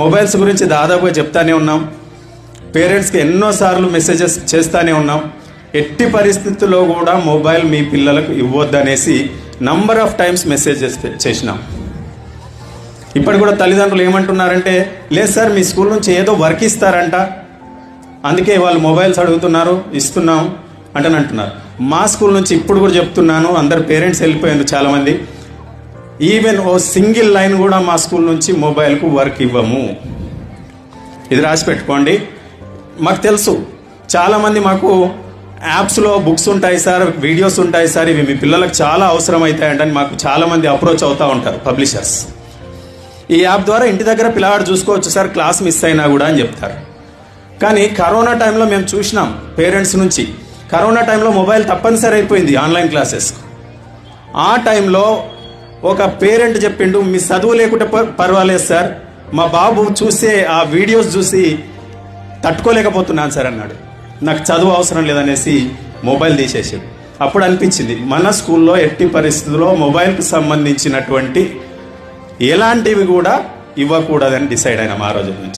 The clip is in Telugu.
మొబైల్స్ గురించి దాదాపుగా చెప్తానే ఉన్నాం. పేరెంట్స్కి ఎన్నోసార్లు మెసేజెస్ చేస్తానే ఉన్నాం. ఎట్టి పరిస్థితుల్లో కూడా మొబైల్ మీ పిల్లలకు ఇవ్వద్దనేసి నంబర్ ఆఫ్ టైమ్స్ మెసేజెస్ చేసినాం. ఇప్పటి కూడా తల్లిదండ్రులు ఏమంటున్నారంటే లేదు సార్ మీ స్కూల్ నుంచి ఏదో వర్క్ ఇస్తారంట. అందుకే వాళ్ళు మొబైల్స్ అడుగుతున్నారు ఇస్తున్నాం అంటే అంటున్నారు మా స్కూల్ నుంచి ఇప్పుడు కూడా చెప్తున్నాను అందరు పేరెంట్స్ వెళ్ళిపోయారు చాలామంది. ఈవెన్ ఓ సింగిల్ లైన్ కూడా మా స్కూల్ నుంచి మొబైల్కు వర్క్ ఇవ్వము. ఇది రాసి పెట్టుకోండి. మాకు తెలుసు. చాలామంది మాకు యాప్స్లో బుక్స్ ఉంటాయి సార్ వీడియోస్ ఉంటాయి సార్ ఇవి మీ పిల్లలకు చాలా అవసరం అవుతాయంటని మాకు చాలామంది అప్రోచ్ అవుతూ ఉంటారు పబ్లిషర్స్ ఈ యాప్ ద్వారా ఇంటి దగ్గర పిల్లవాడు చూసుకోవచ్చు సార్ క్లాస్ మిస్ అయినా కూడా అని చెప్తారు. కానీ కరోనా టైంలో మేము చూసినాం పేరెంట్స్ నుంచి. కరోనా టైంలో మొబైల్ తప్పనిసరి అయిపోయింది ఆన్లైన్ క్లాసెస్ ఆ టైంలో ఒక పేరెంట్ చెప్పిండు మీ చదువు లేకుంటే ప- పర్వాలేదు సార్. మా బాబు చూసే ఆ వీడియోస్ చూసి తట్టుకోలేకపోతున్నాను సార్ అన్నాడు. నాకు చదువు అవసరం లేదనేసి మొబైల్ తీసేసాడు. అప్పుడు అనిపించింది మన స్కూల్లో ఎట్టి పరిస్థితుల్లో మొబైల్కి సంబంధించినటువంటి ఎలాంటివి కూడా ఇవ్వకూడదని డిసైడ్ అయినాం ఆ రోజు నుంచి.